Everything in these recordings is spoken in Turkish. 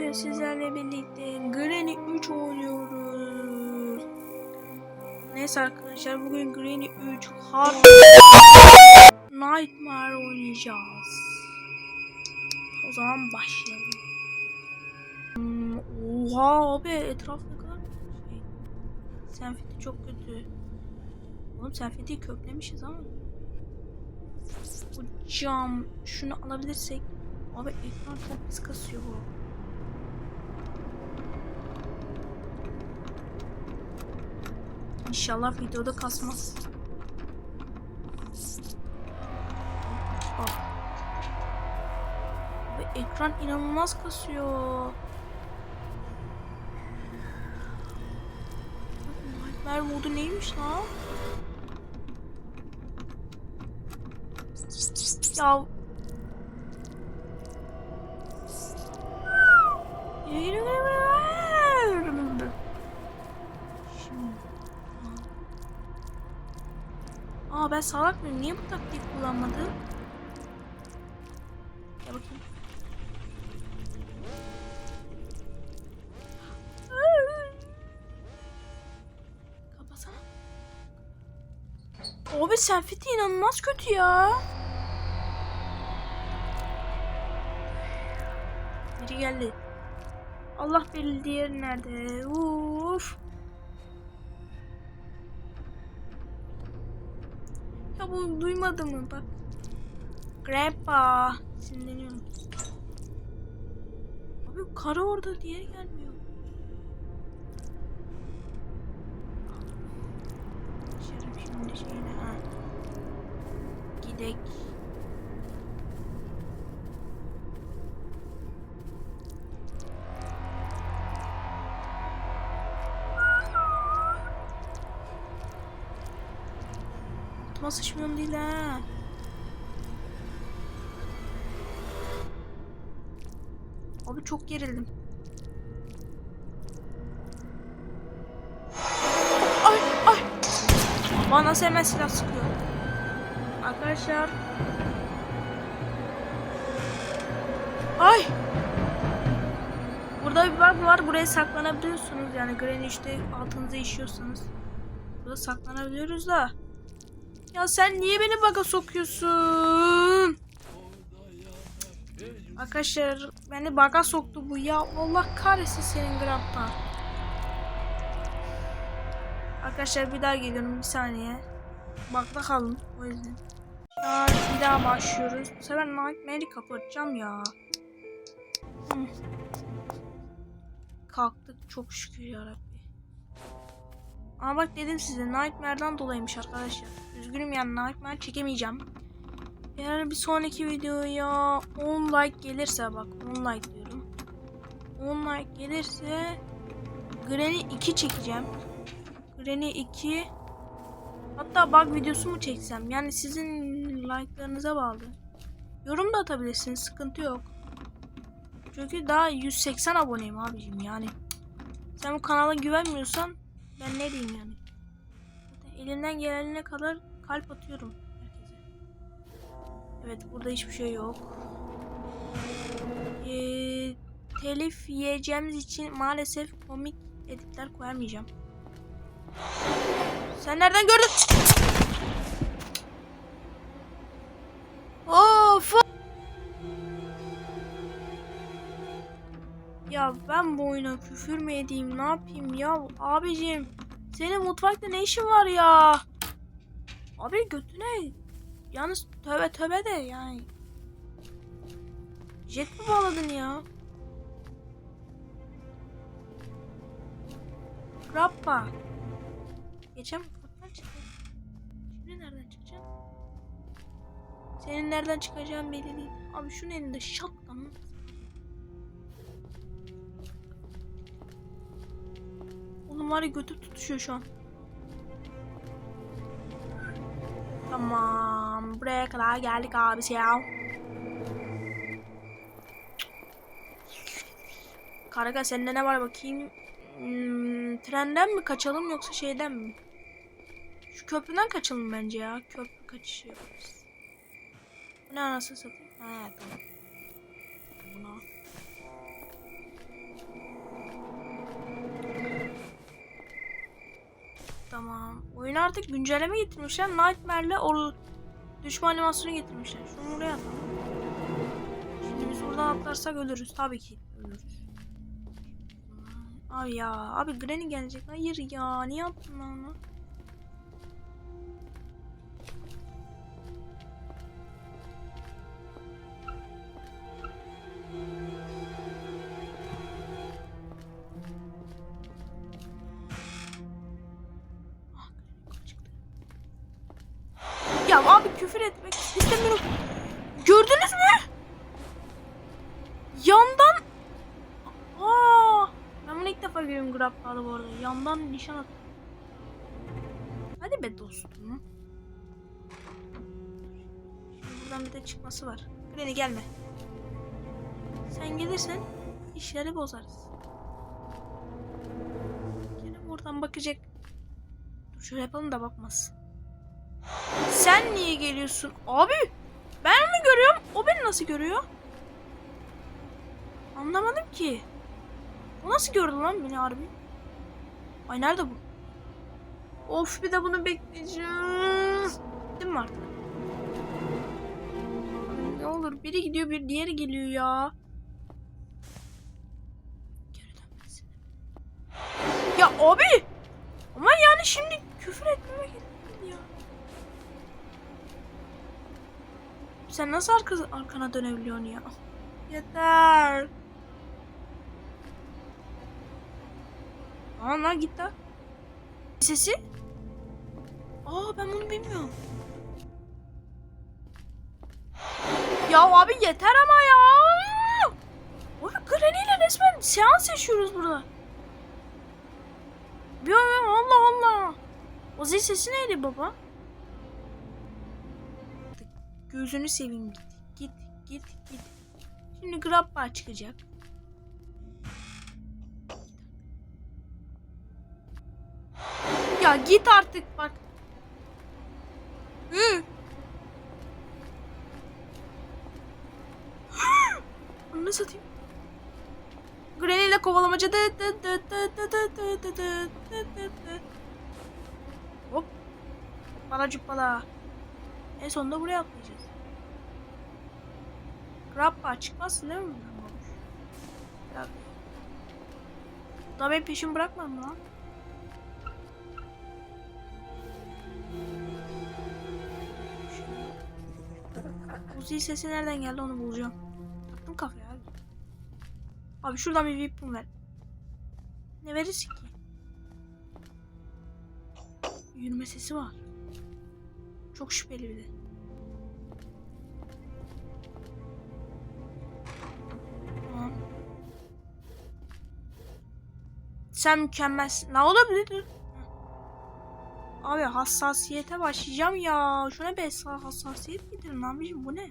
bugün sizlerle birlikte Granny 3 oynuyoruz. Neyse arkadaşlar bugün Granny 3 Hard Nightmare oynayacağız. O zaman başlayalım. Oha abi etraf ne kadar şey. Senfiti çok kötü. Oğlum senfiti köklemişiz ama. Bu cam şunu alabilirsek Abi ekran çok pis kasıyor bu. İnşallah videoda kasmaz. Bak. Ve ekran inanılmaz kasıyor. Nightmare modu neymiş lan? Ya Şimdi. Ben salak mıyım? Niye bu taktiği kullanmadım? Gel bakayım. Kapatsana. Abi senfiti inanılmaz kötü ya. Biri geldi. Allah belli diğer nerede? Uf. Ya bu duymadı mı bak. Grandpa. Sinirleniyorum. Abi karı orada diye gelmiyor. Şimdi şeyine ha. Gidek. Altıma sıçmıyorum değil ha. Abi çok gerildim. Ay ay. Bana hemen silah sıkıyor. Arkadaşlar. Ay. Burada bir bug var. Buraya saklanabiliyorsunuz. Yani Granny işte altınıza işiyorsanız. Burada saklanabiliyoruz da. Ya sen niye beni baga sokuyorsun? Arkadaşlar beni baga soktu bu ya. Allah kahretsin senin grandpa. Arkadaşlar bir daha geliyorum bir saniye. Bakta kalın o yüzden. Ya bir daha başlıyoruz. Bu sefer Nightmare'i kapatacağım ya. Kalktık çok şükür yarabbim. Ama bak dedim size Nightmare'dan dolayıymış arkadaşlar. Üzgünüm yani Nightmare çekemeyeceğim. Eğer bir sonraki videoya 10 like gelirse bak 10 like diyorum. 10 like gelirse Granny 2 çekeceğim. Granny 2 Hatta bug videosu mu çeksem? Yani sizin like'larınıza bağlı. Yorum da atabilirsiniz. Sıkıntı yok. Çünkü daha 180 aboneyim abicim yani. Sen bu kanala güvenmiyorsan ben ne diyeyim yani. Zaten elimden gelene kadar kalp atıyorum herkese. Evet burada hiçbir şey yok. Ee, telif yiyeceğimiz için maalesef komik editler koyamayacağım. Sen nereden gördün? Of! Ya ben bu oyuna küfür mü edeyim ne yapayım ya? Abicim senin mutfakta ne işin var ya? Abi götüne yalnız tövbe tövbe de yani. Jet mi bağladın ya? Rappa geçen mutfaktan çıktın şimdi nereden çıkacaksın senin nereden çıkacağın belli değil. Abi şunun elinde şapkan Oğlum var ya götü tutuşuyor şu an. Tamam. Buraya kadar geldik abi ya. Karga sende ne var bakayım. Hmm, trenden mi kaçalım yoksa şeyden mi? Şu köprüden kaçalım bence ya. Köprü kaçışı yaparız. Ne anasını satayım? Ha tamam. Buna. Oyuna artık güncelleme getirmişler. Nightmare'le o düşman animasyonu getirmişler. Şunu oraya atalım. Şimdi biz buradan atlarsak ölürüz. Tabii ki ölürüz. Abi ya. Abi Granny gelecek. Hayır ya. Niye yaptın lan onu? Küfür etmek istemiyorum. Gördünüz mü? Yandan Aa, ben bunu ilk defa görüyorum Grappa'da bu arada. Yandan nişan at. Hadi be dostum. Buradan bir de çıkması var. Granny gelme. Sen gelirsen işleri bozarız. Gene buradan bakacak. Dur şöyle yapalım da bakmaz. Sen niye geliyorsun? Abi ben mi görüyorum? O beni nasıl görüyor? Anlamadım ki. O nasıl gördü lan beni harbi? Ay nerede bu? Of bir de bunu bekleyeceğiz. Değil mi artık? Ne olur biri gidiyor bir diğeri geliyor ya. Ya abi! Ama yani şimdi küfür etmeme gerek ya. Sen nasıl arka, arkana dönebiliyorsun ya? Yeter. Aa lan git lan. Sesi? Aa ben bunu bilmiyorum. Ya abi yeter ama ya. Oy Granny ile resmen seans yaşıyoruz burada. Bir Allah Allah. O zil sesi neydi baba? Gözünü seveyim git. Git git git. Şimdi grab çıkacak. Ya git artık bak. Hı. Anne satayım. Granny ile kovalamaca. Hop. Bala cuppala. En sonunda buraya atmış. Grabbar çıkmazsın değil mi? Bırak. Daha benim peşimi bırakmam lan. Bu zil sesi nereden geldi onu bulacağım. Taktım kafaya abi. Abi şuradan bir vipim ver. Ne verirsin ki? Yürüme sesi var. Çok şüpheli bir de. Sen mükemmelsin. Ne olabilir? Abi hassasiyete başlayacağım ya. Şuna hassa- hassasiyet getirin abicim bu ne?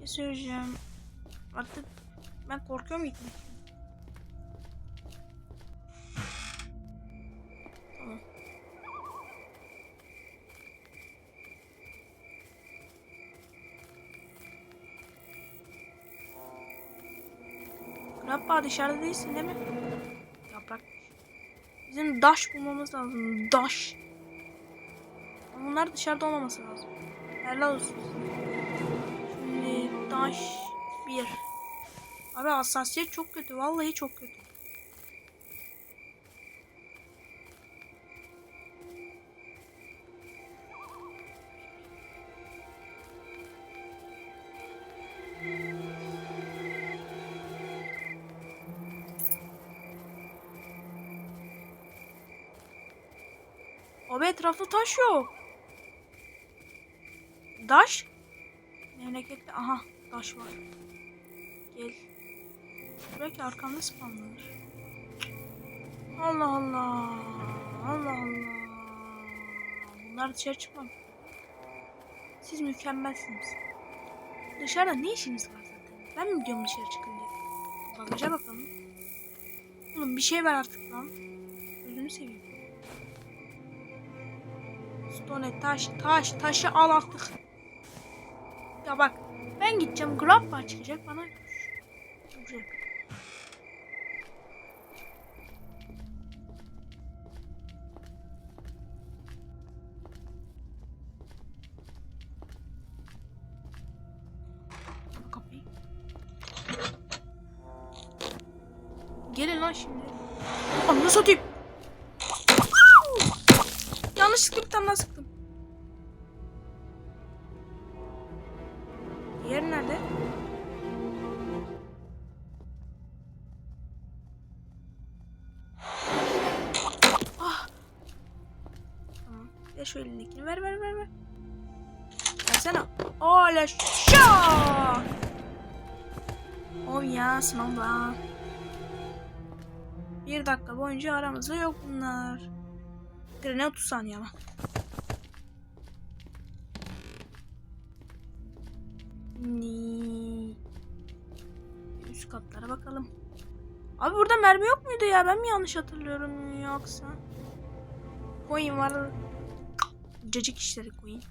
Ne söyleyeceğim? Artık ben korkuyorum gitmek. Grappa dışarıda değilsin değil mi? Yaprak. Bizim daş bulmamız lazım. Daş. Bunlar dışarıda olmaması lazım. Helal olsun. Şimdi daş bir. Abi hassasiyet çok kötü. Vallahi çok kötü. Etrafta taş yok. Daş? Memlekette aha taş var. Gel. Belki arkamda spamlanır. Allah Allah. Allah Allah. Bunlar dışarı çıkmam. Siz mükemmelsiniz. Dışarıda ne işiniz var zaten? Ben mi diyorum dışarı çıkın diye? Bagaja bakalım. Oğlum bir şey ver artık lan. Gözünü seveyim. Stone taş taş taşı al artık. Ya bak ben gideceğim grandpa çıkacak bana. Vuracak. Yanlışlıkla bir tane daha sıktım. Nerede? Ah. Tamam. Ver şu elindekini. Ver ver ver ver. Versene. Oley şa. Oh ya sınavda. Bir dakika boyunca aramızda yok bunlar. Trene 30 saniye. Ni. Üst katlara bakalım. Abi burada mermi yok muydu ya? Ben mi yanlış hatırlıyorum yoksa? Coin var. Cacık işleri coin.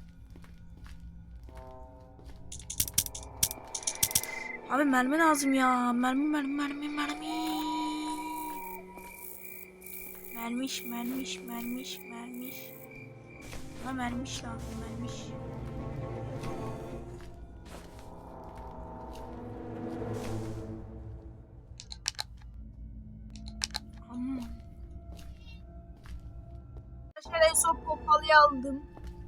Abi mermi lazım ya. Mermi mermi mermi mermi. Mermiş mermiş mermiş mermiş. Bana mermiş lazım mermiş. Amma. Arkadaşlar en aldım.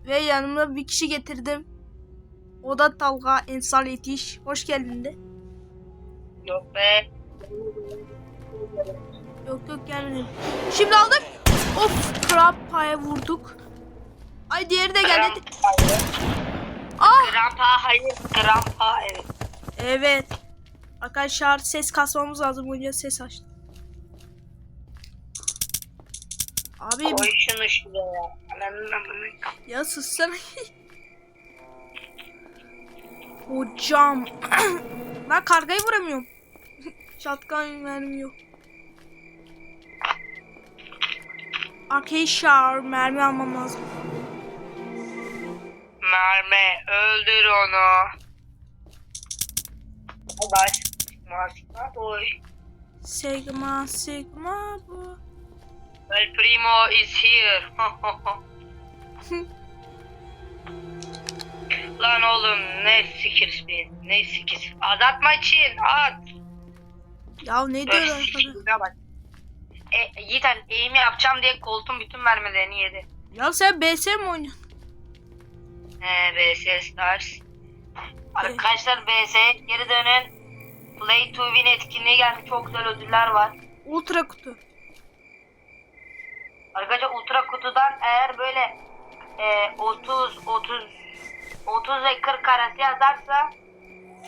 Ve yanımda bir kişi getirdim. O da Talha Ensar Yetiş. Hoş geldin de. Yok be. Yok yok gelmedim. Şimdi aldık. Of Krampa'ya vurduk. Ay diğeri de geldi. Ah Grandpa hayır. Grandpa evet. evet. Arkadaşlar ses kasmamız lazım. Yüzden ses açtım. Abi Koy şunu şuraya. Ya sussana. Hocam. ben kargayı vuramıyorum. Şatkan mermi yok. Arkadaşlar mermi almam lazım. Mermi öldür onu. Baş. Maskına boy. Sigma Sigma bu. El primo is here. Lan oğlum ne sikirsin ne sikir. Azaltma için at. Ya ne diyor Öf. E, Yiğiten eğimi yapacağım diye koltuğun bütün mermilerini yedi. Ya sen BS mi oynuyorsun? He BS Stars. Arkadaşlar BS geri dönün. Play to win etkinliği geldi. Çok güzel ödüller var. Ultra kutu. Arkadaşlar ultra kutudan eğer böyle e, 30 30 30 ve 40 arası yazarsa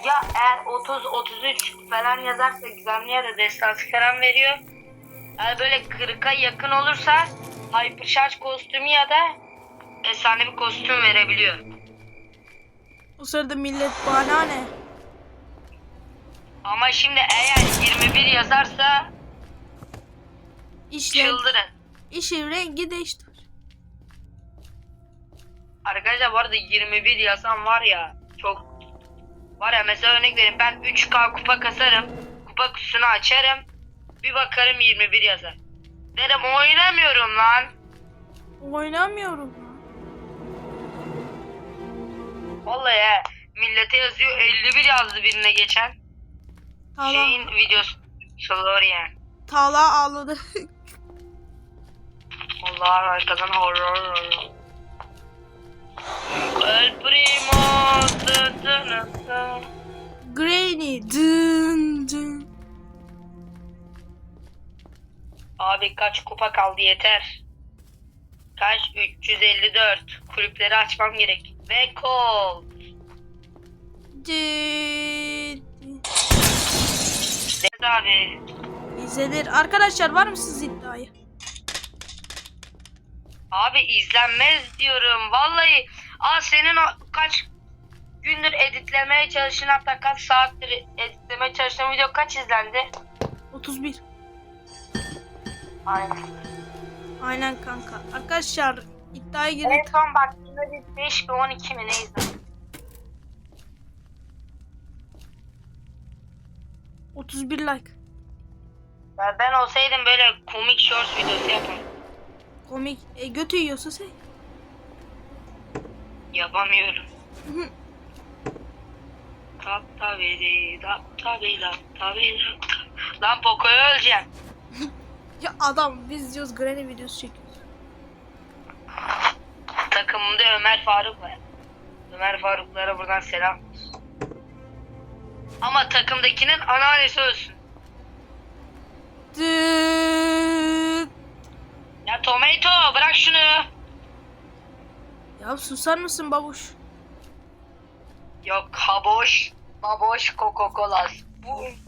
ya eğer 30 33 falan yazarsa gizemliye de destansı falan veriyor. Eğer böyle 40'a yakın olursa Hypercharge kostümü ya da efsane bir kostüm verebiliyor. O sırada millet bana ne? Ama şimdi eğer 21 yazarsa İşle, çıldırın. işin rengi değiştir. Arkadaşlar bu arada 21 yazan var ya çok var ya mesela örnek vereyim ben 3K kupa kasarım kupa kutusunu açarım bir bakarım 21 yazar derim oynamıyorum lan Oynamıyorum. lan. vallahi ya millete yazıyor 51 yazdı birine geçen Tala, şeyin videosu Florian Tala ağladı. Allah arkadan horror horror El primo. Granny. Dın dın. Abi kaç kupa kaldı yeter. Kaç? 354. Kulüpleri açmam gerek. Ve kol. Evet abi. İzlenir. Arkadaşlar var mısınız iddiaya? Abi izlenmez diyorum. Vallahi. Aa senin o kaç gündür editlemeye çalıştığın hatta kaç saattir editlemeye çalıştığın video kaç izlendi? 31. Aynen. Aynen kanka. Arkadaşlar iddiaya girdik. En son baktığımda biz 5 ve 12 mi ne izledik? 31 like. Ya ben olsaydım böyle komik shorts videosu yapardım. Komik. E, götü yiyorsa sen. Yapamıyorum. tap taveli, tap taveli, tap taveli. Lan Poco'yu öleceğim. Ya adam biz diyoruz granny videosu çekiyoruz. Takımımda Ömer Faruk var. Ömer Faruklara buradan selam. Ama takımdakinin anneannesi ölsün. Dıt. Ya Tomato bırak şunu. Ya susar mısın babuş? Yok haboş. Baboş Coca-Cola. Boom.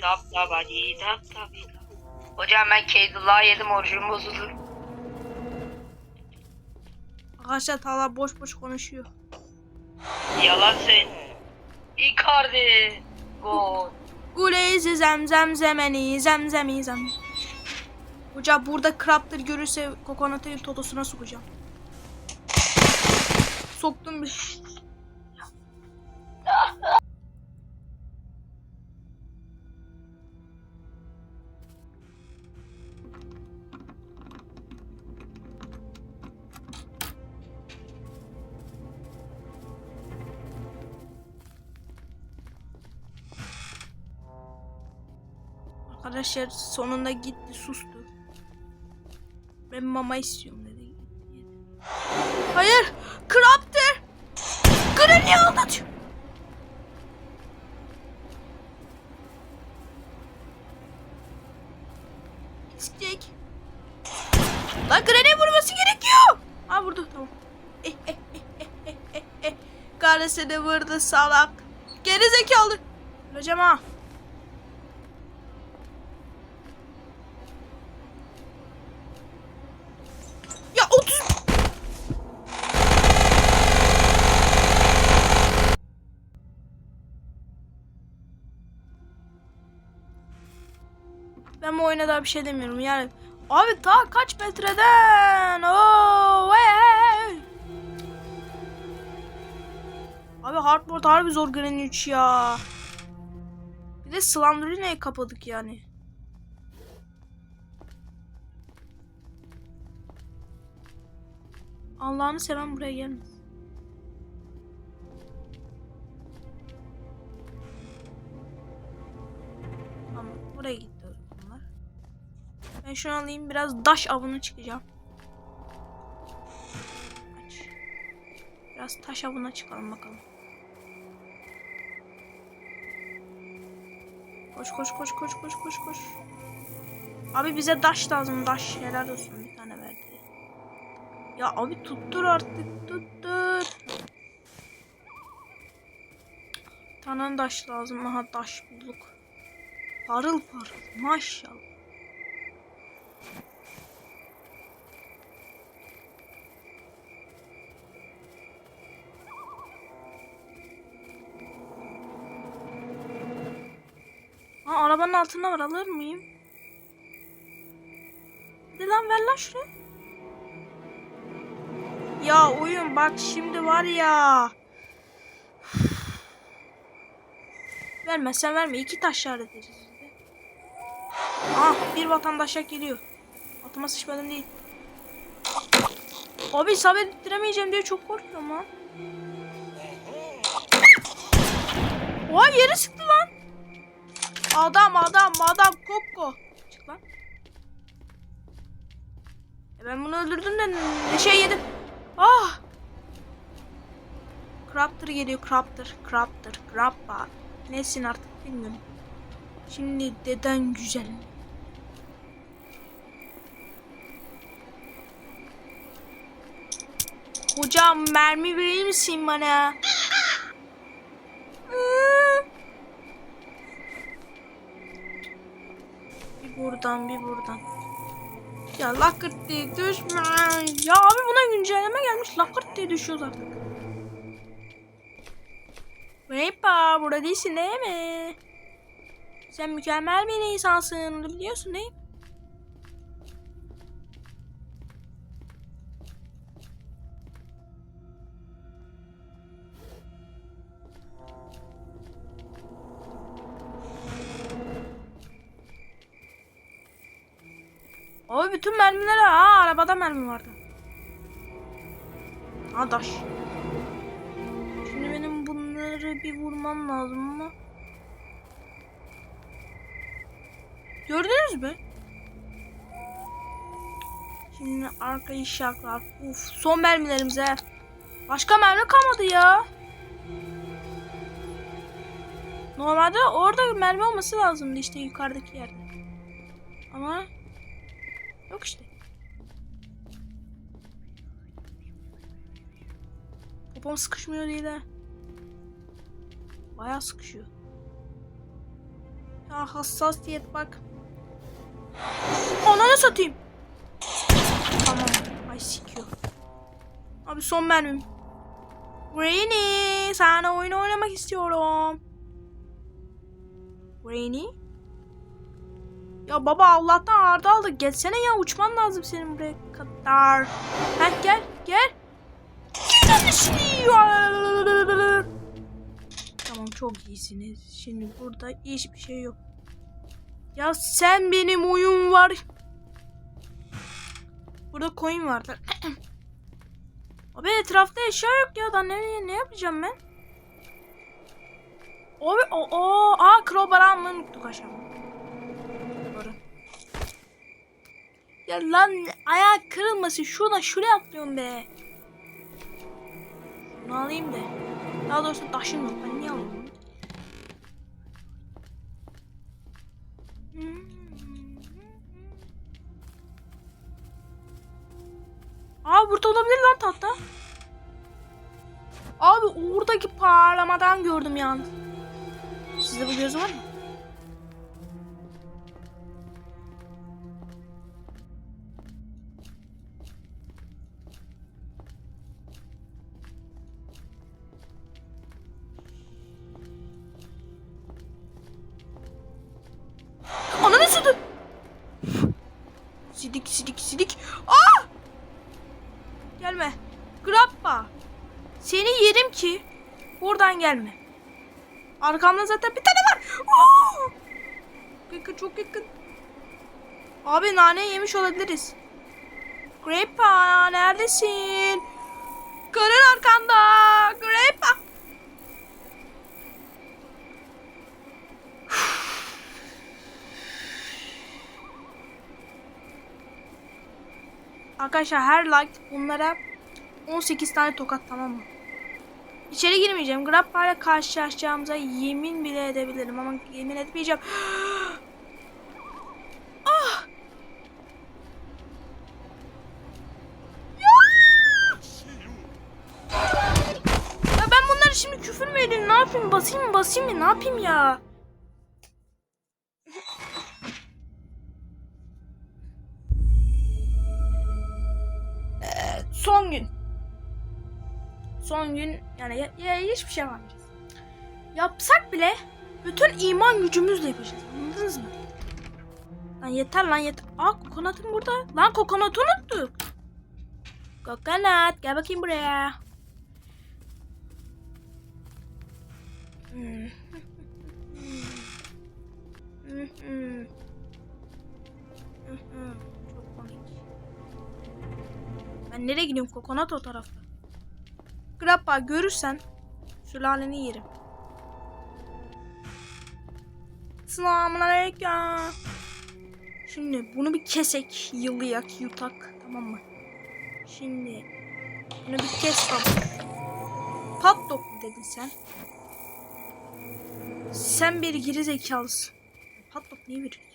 Tap tap tabi tap. Hocam ben Keydullah yedim orucum bozuldu. Arkadaşlar Talha boş boş konuşuyor. Yalan söyle. Icardi. Gol. Guleyzi zemzem zemeni zemzemi zem. Hoca burada Crafter görürse kokonatı totosuna sokacağım. Soktum bir. Arkadaşlar sonunda gitti sustu. Ben mama istiyorum dedi. Hayır! Crafter! Granny aldatıyor. İstek. Lan Granny vurması gerekiyor. Ha vurdu tamam. Eh, eh, eh, eh, eh, vurdu salak. Geri zekalı. Hocam ha. Oyuna daha bir şey demiyorum yani. Abi ta kaç metreden? Oo, hey. Abi hardboard harbi zor Granny 3 ya. Bir de Slender'ı kapadık yani. Allah'ını seven buraya gelmez. Tamam buraya zamanlar. Ben şunu alayım biraz daş avına çıkacağım. Biraz taş avına çıkalım bakalım. Koş koş koş koş koş koş koş. Abi bize daş lazım daş. Helal olsun bir tane verdi. Ya abi tuttur artık tuttur. Bir tane taş lazım. Aha taş bulduk. Parıl parıl maşallah. Arabanın altında var alır mıyım? De lan ver lan şuraya. Ya oyun bak şimdi var ya. Vermezsen verme. iki taş işaret de. Ah bir vatandaşa geliyor. Atıma sıçmadım değil. Abi isabet ettiremeyeceğim diye çok korkuyorum lan. Oha yeri sıktı lan. Adam adam adam Kokko. Çık lan. E ben bunu öldürdüm de ne şey yedim. Ah! Craptor geliyor Craptor. Craptor. Crappa. Nesin artık bilmiyorum. Şimdi deden güzel. Hocam mermi verir misin bana? Hı. bir buradan bir buradan. Ya lakırt diye düşme. Ya abi buna güncelleme gelmiş. Lakırt diye düşüyoruz artık. Hoppa burada değilsin değil mi? Sen mükemmel bir insansın. Biliyorsun değil mi? Abi bütün mermileri ha arabada mermi vardı. Ha taş. Şimdi benim bunları bir vurmam lazım ama. Gördünüz mü? Şimdi arka işaklar. Uf son mermilerimize. Başka mermi kalmadı ya. Normalde orada mermi olması lazımdı işte yukarıdaki yerde. Ama Popom sıkışmıyor değil de. Bayağı sıkışıyor. Ya hassasiyet bak. Ananı satayım. Tamam. Ay sikiyor. Abi son mermim. Rainy, sana oyun oynamak istiyorum. Rainy? Ya baba Allah'tan arda aldı. Gelsene ya uçman lazım senin buraya kadar. Heh gel gel. Tamam çok iyisiniz. Şimdi burada hiçbir şey yok. Ya sen benim oyun var. Burada coin vardı. Abi etrafta eşya yok ya. Da ne, ne yapacağım ben? Abi o o aa crowbar almayı unuttuk aşağı. Ya lan ayak kırılmasın. Şuradan şuraya atlıyorum be. Bunu alayım da. Daha doğrusu taşım yok. Ben niye alayım? bunu? Abi burada olabilir lan tahta. Abi oradaki parlamadan gördüm yalnız. Sizde bu göz var mı? Gelme. Grappa. Seni yerim ki. Buradan gelme. Arkamda zaten bir tane var. Yakın çok yakın. Abi nane yemiş olabiliriz. Grappa neredesin? Karın arkanda. Grappa. Arkadaşlar her like bunlara 18 tane tokat tamam mı? İçeri girmeyeceğim. Grappa ile karşılaşacağımıza yemin bile edebilirim ama yemin etmeyeceğim. ah! Ben bunları şimdi küfür mü edeyim? Ne yapayım? Basayım mı? Basayım mı? Ne yapayım ya? Son gün. Son gün yani ya, ya hiçbir şey yapmayacağız. Yapsak bile bütün iman gücümüzle yapacağız. Anladınız mı? Lan yeter lan yeter. Aa kokonatım burada. Lan kokonatı unuttuk. Kokonat gel bakayım buraya. Hmm. Hmm, hmm. Hmm, Ben nereye gidiyorum? Kokonat o tarafta. Grappa görürsen sülaleni yerim. Selamun aleyküm. Şimdi bunu bir kesek, yılayak, yutak. Tamam mı? Şimdi bunu bir kes baba. Pat dok mu dedin sen? Sen bir geri zekalısın. Pat dok niye veriyorsun?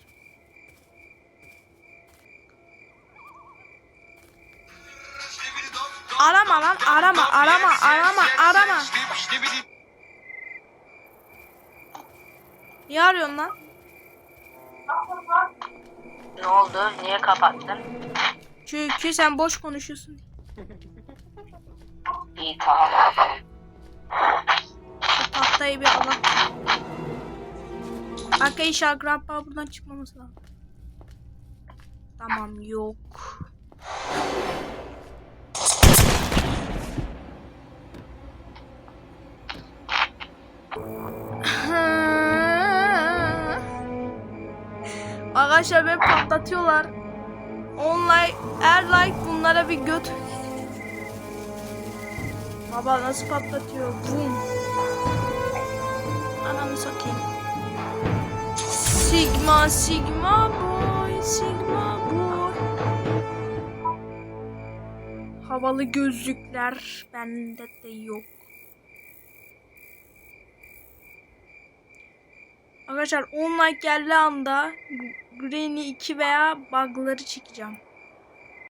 Arama lan arama arama arama arama. Niye arıyorsun lan? Ne oldu? Niye kapattın? Çünkü sen boş konuşuyorsun. İyi tamam. Şu tahtayı bir alalım. Arkadaşlar Grandpa buradan çıkmamız lazım. Tamam yok. Arkadaşlar beni patlatıyorlar. 10 like, eğer like bunlara bir göt. Baba nasıl patlatıyor? Bum. Ananı satayım. Sigma, Sigma boy, Sigma boy. Havalı gözlükler bende de yok. Arkadaşlar 10 like geldiği anda Granny 2 veya bug'ları çekeceğim.